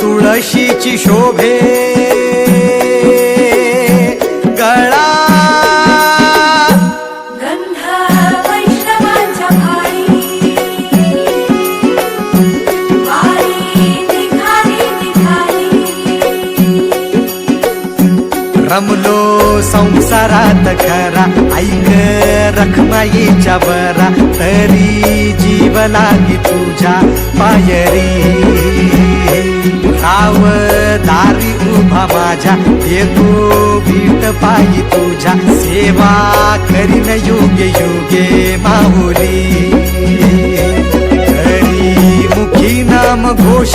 कळशीची शोभे. गळा. रमलो संसारात खरा. ऐक रखमाईच्या बरा. तरी जीव लागी तुझ्या पायरी. दारी उभा माझ्या येतो बीट पायी तुझ्या. सेवा करीन योगे योगे माहुली हरी मुखी नाम घोष